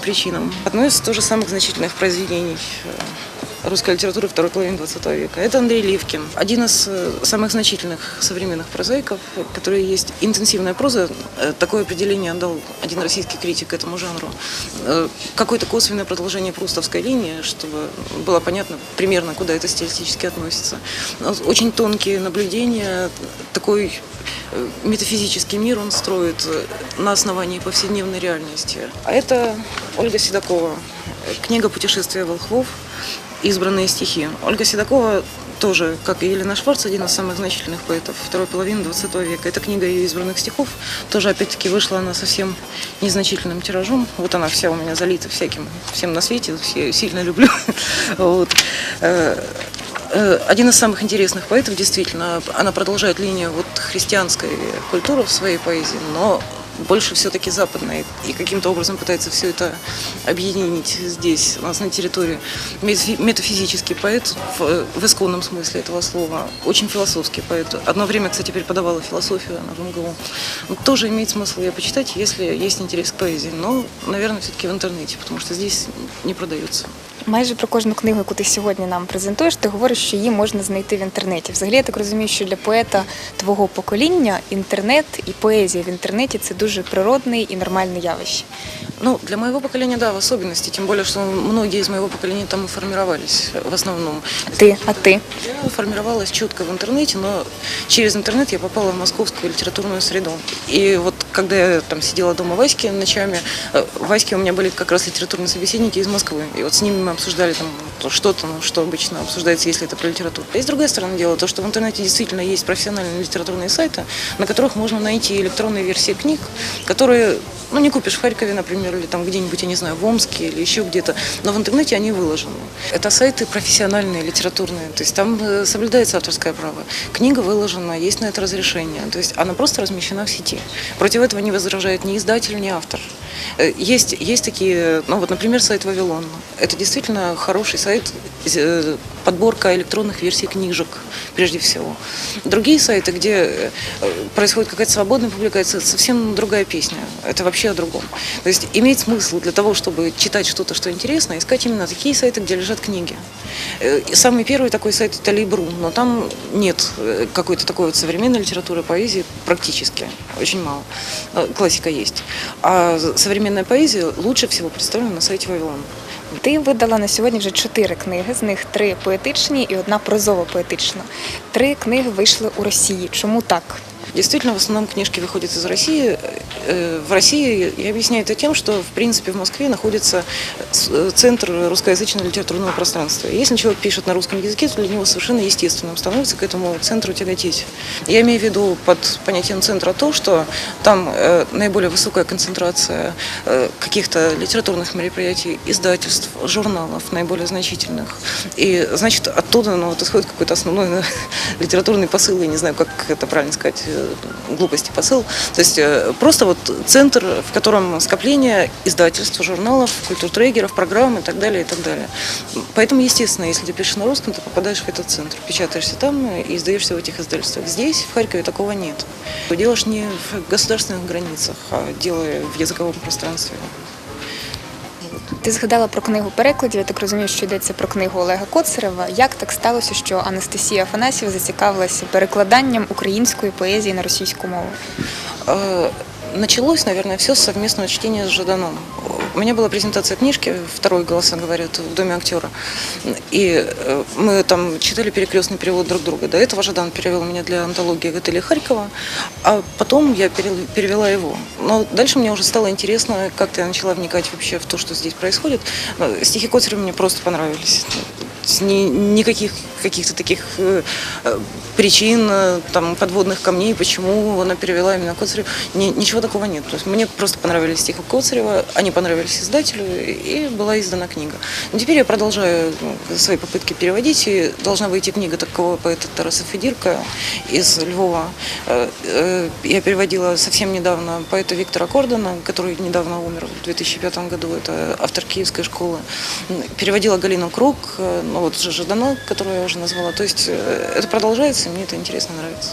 причинам. Одно из тоже самых значительных произведений э, русской литературы второй половины 20 века. Это Андрей Ливкин, один из э, самых значительных современных прозаиков, которые есть интенсивная проза. Э, Такое определение дал один российский критик этому жанру. Э, Какое-то косвенное продолжение прустовской линии, чтобы было понятно примерно, куда это стилистически относится. Но Очень тонкие наблюдения, такой метафизический мир он строит на основании повседневной реальности. А это Ольга Седокова, книга «Путешествие волхвов», избранные стихи. Ольга Седокова тоже, как и Елена Шварц, один из самых значительных поэтов второй половины 20 века. Эта книга ее избранных стихов. Тоже, опять-таки, вышла она совсем незначительным тиражом. Вот она вся у меня залита всяким, всем на свете, все сильно люблю. Вот. Э, э, Один из самых интересных поэтов, действительно, она продолжает линию вот христианской культуры в своей поэзии, но больше все-таки западной, и каким-то образом пытается все это объединить здесь, у нас на территории. Метафи- Метафизический поэт в, в исконном смысле этого слова, очень философский поэт. Одно время, кстати, преподавала философию она в МГУ. Ну, Тоже имеет смысл ее почитать, если есть интерес к поэзии, но, наверное, все-таки в интернете, потому что здесь не продается. Майже про кожну книгу, яку ти сьогодні нам презентуєш, ти говориш, що її можна знайти в інтернеті. Взагалі, я так розумію, що для поета твого покоління інтернет і поезія в інтернеті це дуже природне і нормальне явище. Ну, для моего поколения, да, в особенности, тем более, что многие из моего поколения там и формировались в основном. Ти, а ти? Я формировалась четко в интернете, но через интернет я попала в московскую литературную среду. И вот когда я там сидела дома в Ваське ночами, э, в Ваське у меня были как раз литературные собеседники из Москвы. И вот с ними мы обсуждали там то- что-то, ну, что обычно обсуждается, если это про литературу. А с другой стороны дела, то, что в интернете действительно есть профессиональные литературные сайты, на которых можно найти электронные версии книг, которые ну, не купишь в Харькове, например, или там где-нибудь, я не знаю, в Омске или еще где-то, но в интернете они выложены. Это сайты профессиональные, литературные, то есть там э, соблюдается авторское право. Книга выложена, есть на это разрешение, то есть она просто размещена в сети. Против этого не возражает ни издатель, ни автор. Э, Есть, есть такие, ну вот, например, сайт Вавилон. Это действительно хороший сайт, э, подборка электронных версий книжек, прежде всего. Другие сайты, где э, происходит какая-то свободная публикация, совсем другая песня. Это вообще о другом. То есть имеет смысл для того, чтобы читать что-то, что интересно, искать именно такие сайты, где лежат книги. Самый первый такой сайт это Либру, но там нет какой-то такой вот современной литературы, поэзии практически, очень мало. Классика есть. А современная поэзия лучше всего представлена на сайте Вавилон. Ти видала на сьогодні вже чотири книги, з них три поетичні і одна прозово-поетична. Три книги вийшли у Росії. Чому так? Действительно, в основном книжки выходят из России. Э, В России я объясняю это тем, что, в принципе, в Москве находится с- э, центр русскоязычного литературного пространства. Если человек пишет на русском языке, то для него совершенно естественным становится к этому центру тяготеть. Я имею в виду под понятием центра то, что там э, наиболее высокая концентрация э, каких-то литературных мероприятий, издательств, журналов наиболее значительных. И, значит, оттуда ну, вот исходит какой-то основной ну, литературный посыл, я не знаю, как это правильно сказать, э, глупости посыл. То есть э, просто вот центр, в котором скопление издательств, журналов, культуртрегеров, программ и так далее, и так далее. Поэтому, естественно, если ты пишешь на русском, ты попадаешь в этот центр, печатаешься там и издаешься в этих издательствах. Здесь, в Харькове, такого нет. Ж не в государственных границах, а дело в языковом пространстве. Ти згадала про книгу перекладів. Я так розумію, що йдеться про книгу Олега Коцарева. Як так сталося, що Анастасія Афанасів зацікавилася перекладанням української поезії на російську мову? Э, Началось, наверное, все с совместного чтения с Жаданом. У меня была презентация книжки «Второй голоса говорят» в Доме актера. И э, мы там читали перекрестный перевод друг друга. До этого Жадан перевел меня для антологии Гателя Харькова, а потом я перевела его. Но дальше мне уже стало интересно, как-то я начала вникать вообще в то, что здесь происходит. Э, Стихи Коцарева мне просто понравились. Ни- никаких каких-то таких э, э, причин, э, там, подводных камней, почему она перевела именно Коцарева. Ни- ничего такого нет. То есть мне просто понравились стихи Коцарева, они понравились издателю, и была издана книга. Но теперь я продолжаю ну, свои попытки переводить, и должна выйти книга такого поэта Тараса Федирка из Львова. Э, э, Я переводила совсем недавно поэта Виктора Кордона, который недавно умер в 2005 году, это автор Киевской школы. Переводила Галину Круг, э, ну вот же Жадана, которую я уже назвала. То есть э, это продолжается, и мне это интересно нравится.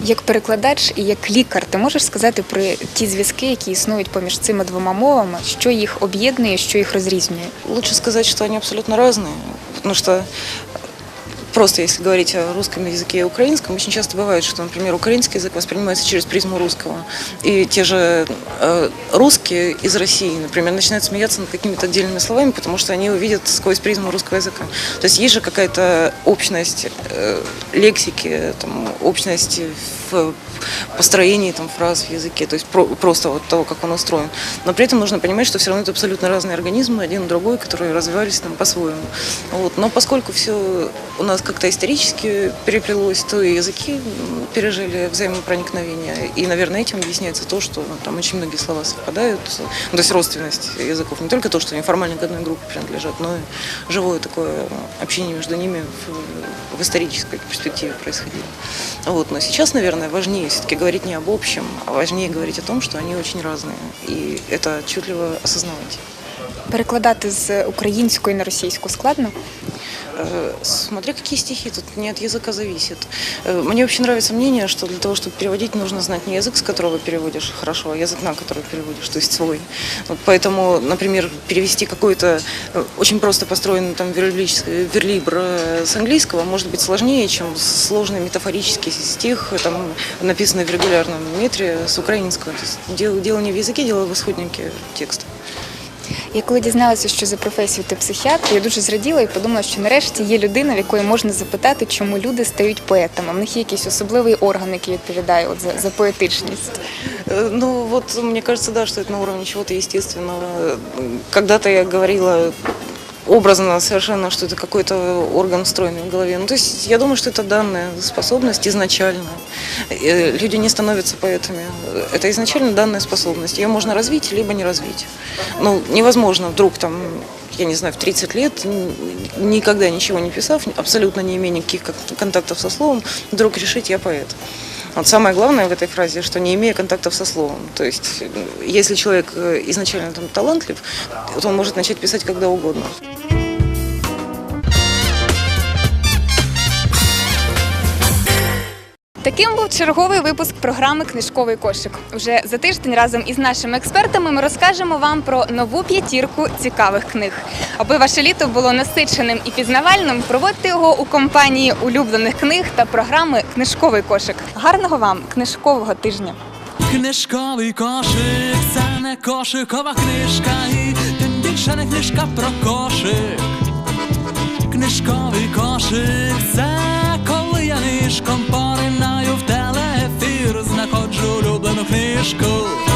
Як перекладач і як лікар, ти можеш сказати про ті зв'язки, які існують поміж цими двома мовами, що їх об'єднує, що їх розрізнює? Лучше сказать, что они абсолютно разные, потому что просто если говорить о русском языке и украинском, очень часто бывает, что, например, украинский язык воспринимается через призму русского. И те же э, русские из России, например, начинают смеяться над какими-то отдельными словами, потому что они увидят сквозь призму русского языка. То есть есть же какая-то общность э, лексики, там, общность в построении там, фраз в языке, то есть про- просто вот того, как он устроен. Но при этом нужно понимать, что все равно это абсолютно разные организмы, один другой, которые развивались там по-своему. Вот. Но поскольку все у нас как-то исторически переплелось, то и языки м, пережили взаимопроникновение. И, наверное, этим объясняется то, что ну, там очень многие слова совпадают. Ну, то есть родственность языков. Не только то, что они формально к одной группе принадлежат, но и живое такое общение между ними в, в исторической перспективе происходило. Вот. Но сейчас, наверное, важнее все-таки говорить не об общем, а важнее говорить о том, что они очень разные. И это отчетливо осознавать. Перекладати з української на російську складно. Э, Смотря какие стихи, тут не от языка зависит. Э, Мне вообще нравится мнение, что для того, чтобы переводить, нужно знать не язык, с которого переводишь хорошо, а язык, на который переводишь, то есть свой. Вот поэтому, например, перевести какой-то э, очень просто построенный там верлибр с английского может быть сложнее, чем сложный метафорический стих, там, написанный в регулярном метре с украинского. То есть дело, дело не в языке, дело в исходнике текста. Я коли дізналася, що за професію ти психіатр, я дуже зраділа і подумала, що нарешті є людина, в якої можна запитати, чому люди стають поетами. В них є якийсь особливий орган, який відповідає от за, за поетичність. Э, Ну вот мне кажется, да, что это на уровне чего-то естественного. Э, Когда-то я говорила образно совершенно, что это какой-то орган встроенный в голове. Ну, то есть я думаю, что это данная способность изначально. Э, Люди не становятся поэтами. Это изначально данная способность. Ее можно развить, либо не развить. Ну, невозможно вдруг там я не знаю, в 30 лет, никогда ничего не писав, абсолютно не имея никаких кон- контактов со словом, вдруг решить, я поэт. Вот самое главное в этой фразе, что не имея контактов со словом. То есть, э, если человек э, изначально там талантлив, то он может начать писать когда угодно. Таким був черговий випуск програми Книжковий кошик. Уже за тиждень разом із нашими експертами ми розкажемо вам про нову п'ятірку цікавих книг. Аби ваше літо було насиченим і пізнавальним, проводьте його у компанії улюблених книг та програми Книжковий кошик. Гарного вам книжкового тижня! Книжковий кошик, це не кошикова книжка, і тим більше не книжка про кошик. Книжковий кошик, це коли я нишком поринаю toujours l'eau de nos